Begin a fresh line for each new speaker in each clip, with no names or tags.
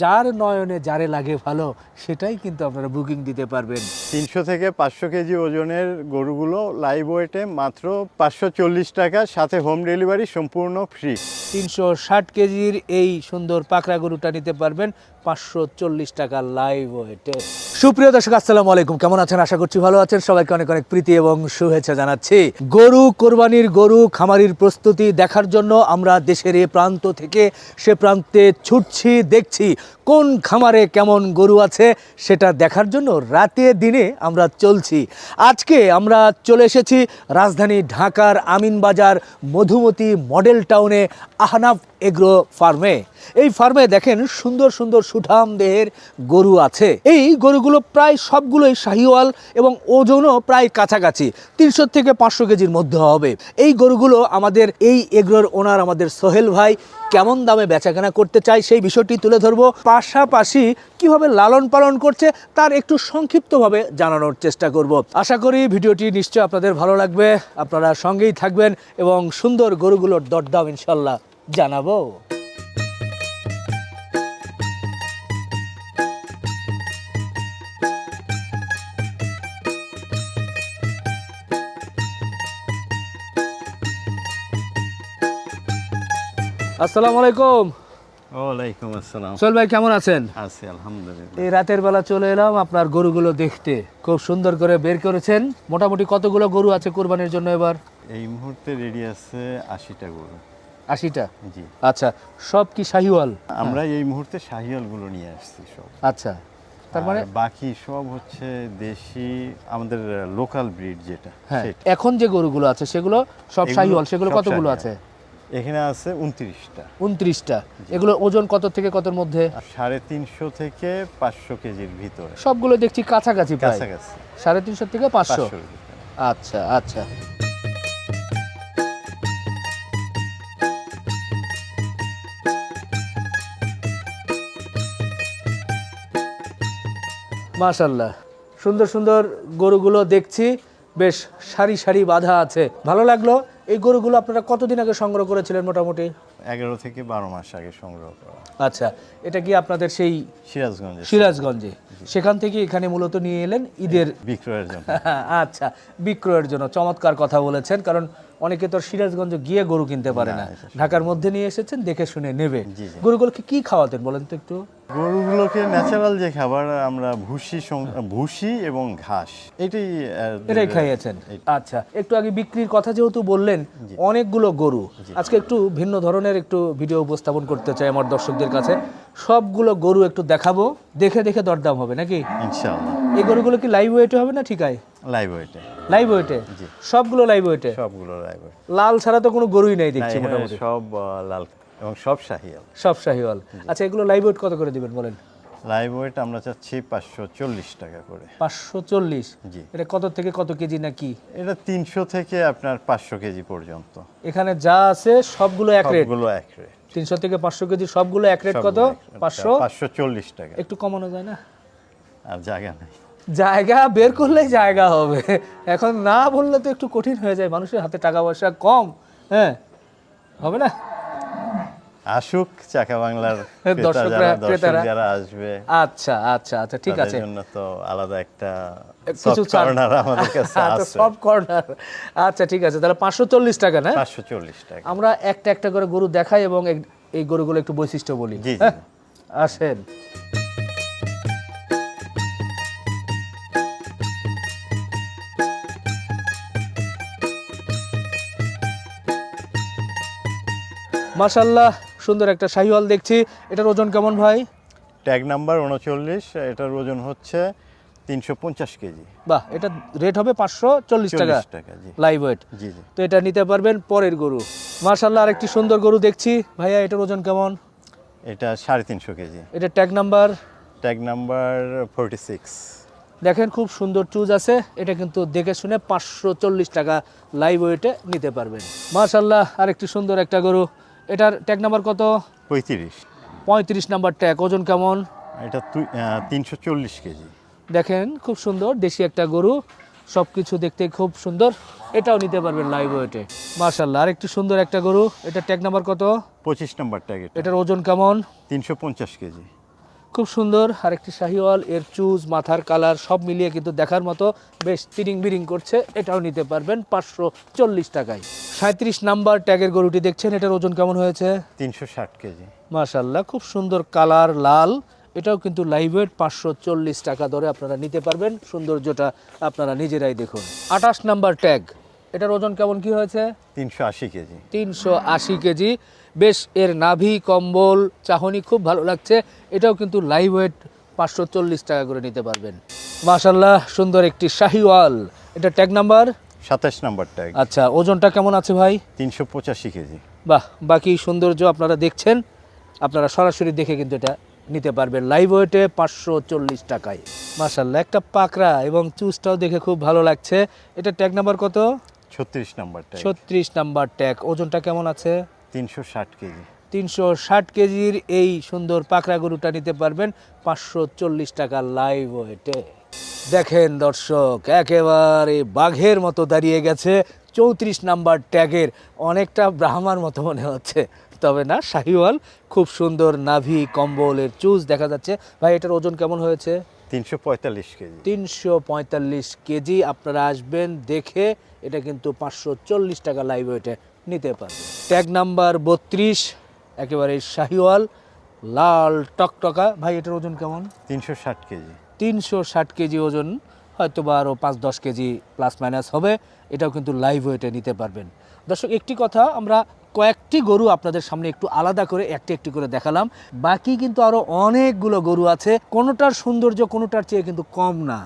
যার নয়নে যারে লাগে ভালো, সেটাই কিন্তু আপনারা বুকিং দিতে পারবেন।
তিনশো থেকে পাঁচশো কেজি ওজনের গরুগুলো লাইভ ওয়েটে মাত্র পাঁচশো চল্লিশ টাকা, সাথে হোম ডেলিভারি সম্পূর্ণ ফ্রি
তিনশো ষাট কেজির এই সুন্দর পাকড়া গরুটা নিতে পারবেন পাঁচশো চল্লিশ টাকা লাইভ ওয়েটে সুপ্রিয় দর্শক, আসসালামু আলাইকুম। কেমন আছেন? আশা করছি ভালো আছেন। সবাইকে অনেক অনেক প্রীতি এবং শুভেচ্ছা জানাচ্ছি। গরু, কোরবানির গরু, খামারির প্রস্তুতি দেখার জন্য আমরা দেশের এ প্রান্ত থেকে সে প্রান্তে ছুটছি, দেখছি কোন খামারে কেমন গরু আছে সেটা দেখার জন্য রাতে দিনে আমরা চলছি। আজকে আমরা চলে এসেছি রাজধানী ঢাকার আমিনবাজার মধুমতি মডেল টাউনে আহনাফ এগ্রো ফার্মে। এই ফার্মে দেখেন সুন্দর সুন্দর সুঠাম দেহের গরু আছে। এই গরুগুলো প্রায় সবগুলোই শাহিওয়াল এবং ওজনও প্রায় কাছাকাছি, তিনশো থেকে পাঁচশো কেজির মধ্যে হবে। এই গরুগুলো আমাদের, এই এগ্রোর ওনার আমাদের সোহেল ভাই কেমন দামে বেচাকেনা করতে চাই সেই বিষয়টি তুলে ধরব। পাশাপাশি কীভাবে লালন পালন করছে তার একটু সংক্ষিপ্তভাবে জানানোর চেষ্টা করব। আশা করি ভিডিওটি নিশ্চয় আপনাদের ভালো লাগবে। আপনারা সঙ্গেই থাকবেন এবং সুন্দর গরুগুলোর দরদাম ইনশাল্লাহ জানাব। আসসালামু আলাইকুম।
ওয়ালাইকুম আসসালাম।
সোহেল ভাই কেমন আছেন?
আছি আলহামদুলিল্লাহ।
এই রাতের বেলা চলে এলাম আপনার গরুগুলো দেখতে। খুব সুন্দর করে বের করেছেন। মোটামুটি কতগুলো গরু আছে কোরবানির জন্য এবার?
এই মুহূর্তে রেডি আছে আশিটা গরু।
আশিটা?
জি।
আচ্ছা সব কি শাহিওয়াল?
আমরা এই মুহূর্তে শাহিয়ালগুলো নিয়ে আসছি সব।
আচ্ছা তার মানে
বাকি সব হচ্ছে দেশি আমাদের লোকাল ব্রিড যেটা
হ্যাঁ এখন যে গরুগুলো আছে সেগুলো সব শাহিওয়াল সেগুলো কতগুলো আছে।
এখানে আছে উনত্রিশটা।
উনত্রিশটা। এগুলো ওজন কত থেকে কতর মধ্যে?
সাড়ে তিনশো থেকে পাঁচশো কেজির ভিতরে।
সবগুলো দেখছি কাছাকাছি
কাছাকাছি।
সাড়ে তিনশো থেকে পাঁচশো? আচ্ছা আচ্ছা। মাশাল্লাহ সুন্দর সুন্দর গরুগুলো দেখছি। বেশ সারি সারি বাঁধা আছে। ভালো লাগল? এই গরুগুলো আপনারা কতদিন আগে সংগ্রহ করেছিলেন মোটামুটি?
এগারো থেকে বারো মাস আগে সংগ্রহ করা।
আচ্ছা এটা কি আপনাদের সেই
সিরাজগঞ্জে।
সিরাজগঞ্জে? সেখান থেকে এখানে মূলত নিয়ে এলেন ঈদের?
বিক্রয়ের জন্য।
আচ্ছা বিক্রয়ের জন্য। চমৎকার কথা বলেছেন কারণ অনেকে তো সিরাজগঞ্জ গিয়ে গরু কিনতে পারে না ঢাকার মধ্যে নিয়ে এসেছেন দেখে শুনে নেবে। গরুগুলোকে কি খাওয়াতেন বলেন তো একটু?
গরুগুলোকে ন্যাচারাল যে খাবার আমরা ভুসি ভুসি এবং ঘাস এটাই
এটাই খাইয়েছেন। আচ্ছা একটু আগে বিক্রির কথা যেহেতু বললেন অনেকগুলো গরু। আজকে একটু ভিন্ন ধরনের একটু ভিডিও উপস্থাপন করতে চাই আমার দর্শকদের কাছে। সবগুলো গরু একটু দেখাবো দেখে দেখে দরদাম হবে নাকি?
ইনশাআল্লাহ।
এই গরুগুলো কি লাইভ ওয়েটে হবে না ঠিকায়?
লাইভ ওয়েটে
লাইভ ওয়েটে সবগুলো লাইভ ওয়েটে
সবগুলো লাইভ
লাল ছাড়া তো কোনো গরুই নাই দেখছি মোটামুটি।
সব লাল। এবং সব শাহিয়াল
সব শাহিওয়াল আচ্ছা এগুলো লাইভ ওয়েট কত করে দিবেন বলেন?
লাইভ ওয়েট আমরা চাচ্ছি পাঁচশো চল্লিশ টাকা করে।
পাঁচশো চল্লিশ?
জি।
এটা কত থেকে কত কেজি নাকি?
এটা তিনশো থেকে আপনার পাঁচশো কেজি পর্যন্ত।
এখানে যা আছে সবগুলো এক রেট
সবগুলো এক রেট
তিনশো থেকে পাঁচশো কেজি সবগুলো এক রেট কত? পাঁচশো?
পাঁচশো চল্লিশ টাকা।
একটু কমানো যায় না?
আর জায়গা নেই।
জায়গা বের করলে জায়গা হবে। এখন না বললে তো একটু কঠিন হয়ে যায়। মানুষের হাতে টাকা পয়সা কম। হ্যাঁ? হবে না?
আসুক চাকা বাংলার
দর্শকরা,
যারা দর্শক
ক্রেতারা।
যারা আসবে
আচ্ছা আচ্ছা আচ্ছা ঠিক আছে
জন্য তো আলাদা একটা
কিছু
corner আমাদের কাছে
আচ্ছা
আছে
সব কর্নার আচ্ছা ঠিক আছে তাহলে পাঁচশো চল্লিশ টাকা না
পাঁচশো চল্লিশ টাকা
আমরা একটা একটা করে গরু দেখাই এবং এই- গরুগুলো একটু বৈশিষ্ট্য বলি। হ্যাঁ? আসেন মাশাল্লাহ সুন্দর একটা শাহিওয়াল দেখছি। এটার ওজন কেমন ভাই?
ট্যাগ নাম্বার উনচল্লিশ এটার ওজন হচ্ছে তিনশো পঞ্চাশ কেজি।
বাহ এটা রেট হবে পাঁচশো চল্লিশ টাকা। Live weight.
জি জি।
তো এটা নিতে পারবেন পরের গরু। মার্শাল্লাহ আরেকটি সুন্দর গরু দেখছি। ভাইয়া এটার ওজন কেমন?
এটা সাড়ে তিনশো কেজি।
এটা tag number?
Tag number forty six.
দেখেন খুব সুন্দর চুজ আছে। এটা কিন্তু দেখে শুনে পাঁচশো চল্লিশ টাকা লাইভ ওয়েটে নিতে পারবেন। মার্শাল্লাহ আরেকটি সুন্দর একটা গরু। এটার ট্যাগ নাম্বার কত?
পঁয়ত্রিশ।
পঁয়ত্রিশ নাম্বার ট্যাগ ওজন কেমন?
এটা তিনশো চল্লিশ কেজি।
দেখেন খুব সুন্দর দেশি একটা গরু সব কিছু দেখতে খুব সুন্দর। এটাও নিতে পারবেন লাইভ ওয়েটে মার্শাল্লাহ একটু সুন্দর একটা গরু এটা ট্যাগ নাম্বার কত?
পঁচিশ নাম্বার ট্যাগ
এটার ওজন কেমন?
তিনশো পঞ্চাশ কেজি।
খুব সুন্দর আরেকটি শাহিওয়াল এর চুজ মাথার কালার সব মিলিয়ে কিন্তু দেখার মতো বেশ তিরিং বিরিং করছে এটাও নিতে পারবেন পাঁচশো চল্লিশ টাকায়। সাঁত্রিশ নাম্বার ট্যাগের গরুটি দেখছেন এটার ওজন কেমন হয়েছে?
তিনশো ষাট কেজি।
মাশাল্লাহ খুব সুন্দর কালার লাল এটাও কিন্তু লাইভ ওয়েট পাঁচশো চল্লিশ টাকা দরে আপনারা নিতে পারবেন সৌন্দর্যটা আপনারা নিজেরাই দেখুন। আঠাশ নাম্বার ট্যাগ এটার ওজন কেমন কি হয়েছে?
তিনশো আশি কেজি।
তিনশো আশি কেজি বেশ এর নাভি কম্বল চাহনি খুব ভালো লাগছে। এটাও কিন্তু লাইভ ওয়েট পাঁচশো চল্লিশ টাকা করে নিতে পারবেন। মাশাল্লাহ সুন্দর একটি শাহিওয়াল। এটা ট্যাগ নাম্বার
সাতাশ নাম্বার ট্যাগ
আচ্ছা ওজনটা কেমন আছে ভাই?
তিনশো পঁচাশি কেজি।
বাহ বাকি সৌন্দর্য আপনারা দেখছেন। আপনারা সরাসরি দেখে কিন্তু এটা নিতে পারবেন। লাইভ ওয়েটে পাঁচশো চল্লিশ টাকায়। মাশাল্লাহ একটা পাকড়া এবং চুজটাও দেখে খুব ভালো লাগছে। এটা ট্যাগ নাম্বার কত?
ছত্রিশ নাম্বার ট্যাগ
ছত্রিশ নাম্বার ট্যাগ ওজনটা কেমন আছে?
তিনশো ষাট কেজি।
তিনশো ষাট কেজির এই সুন্দর পাকড়া গরুটা নিতে পারবেন পাঁচশো চল্লিশ টাকা লাইভ ওয়েটে দেখেন দর্শক একেবারে বাঘের মতো দাঁড়িয়ে গেছে চৌত্রিশ নাম্বার ট্যাগের অনেকটা ব্রাহ্মার মতো মনে হচ্ছে। তবে না শাহিওয়াল খুব সুন্দর নাভি কম্বলের চুজ দেখা যাচ্ছে। ভাই এটার ওজন কেমন হয়েছে?
তিনশো পঁয়তাল্লিশ কেজি।
তিনশো পঁয়তাল্লিশ কেজি আপনারা আসবেন দেখে এটা কিন্তু পাঁচশো চল্লিশ টাকা লাইভ ওয়েটে নিতে পারবেন ট্যাগ নাম্বার বত্রিশ একেবারে শাহিওয়াল লাল টকটকা। ভাই এটার ওজন কেমন?
তিনশো ষাট কেজি।
তিনশো ষাট কেজি ওজন হয়তো বা আরও পাঁচ দশ কেজি প্লাস মাইনাস হবে। এটাও কিন্তু লাইভ ওয়েটে নিতে পারবেন। দর্শক একটি কথা আমরা কয়েকটি গরু আপনাদের সামনে একটু আলাদা করে একটি একটি করে দেখালাম। বাকি কিন্তু আরও অনেকগুলো গরু আছে। কোনোটার সৌন্দর্য কোনোটার চেয়ে কিন্তু কম না।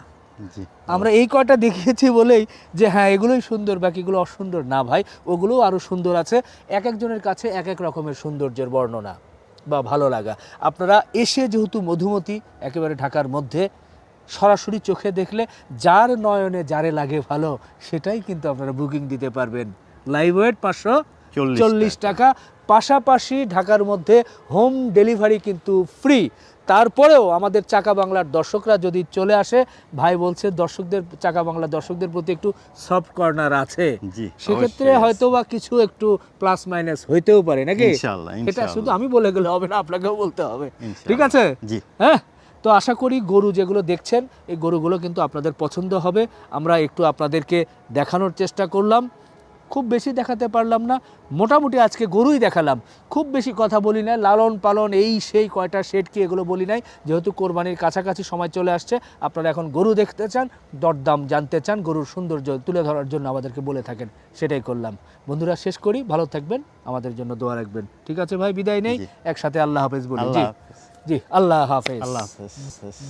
আমরা এই কয়টা দেখিয়েছি বলেই যে হ্যাঁ এগুলোই সুন্দর বাকিগুলো অসুন্দর। না ভাই ওগুলোও আরও সুন্দর আছে। এক একজনের কাছে এক এক রকমের সৌন্দর্যের বর্ণনা বা ভালো লাগা। আপনারা এসে যেহেতু মধুমতি একেবারে ঢাকার মধ্যে সরাসরি চোখে দেখলে যার নয়নে যারে লাগে ভালো সেটাই কিন্তু আপনারা বুকিং দিতে পারবেন। লাইভ ওয়েট পাঁচশো চল্লিশ টাকা। পাশাপাশি ঢাকার মধ্যে হোম ডেলিভারি কিন্তু ফ্রি তারপরেও আমাদের চাকা বাংলার দর্শকরা যদি চলে আসে ভাই বলছে দর্শকদের চাকা বাংলার দর্শকদের প্রতি একটু সফট কর্নার আছে। সেক্ষেত্রে হয়তো বা কিছু একটু প্লাস মাইনাস হইতেও পারে নাকি? এটা শুধু আমি বলে গেলে হবে না আপনাকেও বলতে হবে। ঠিক আছে?
জি।
হ্যাঁ? তো আশা করি গরু যেগুলো দেখছেন এই গরুগুলো কিন্তু আপনাদের পছন্দ হবে। আমরা একটু আপনাদেরকে দেখানোর চেষ্টা করলাম। খুব বেশি দেখাতে পারলাম না। মোটামুটি আজকে গরুই দেখালাম। খুব বেশি কথা বলি না লালন পালন এই সেই কয়টা শেড কি এগুলো বলি নাই। যেহেতু কোরবানির কাছাকাছি সময় চলে আসছে আপনারা এখন গরু দেখতে চান দরদাম জানতে চান গরুর সৌন্দর্য তুলে ধরার জন্য আমাদেরকে বলে থাকেন সেটাই করলাম। বন্ধুরা শেষ করি ভালো থাকবেন আমাদের জন্য দোয়া রাখবেন। ঠিক আছে ভাই বিদায় নেই একসাথে আল্লাহ হাফেজ বলি। জি জি আল্লাহ হাফেজ।
আল্লাহ হাফেজ।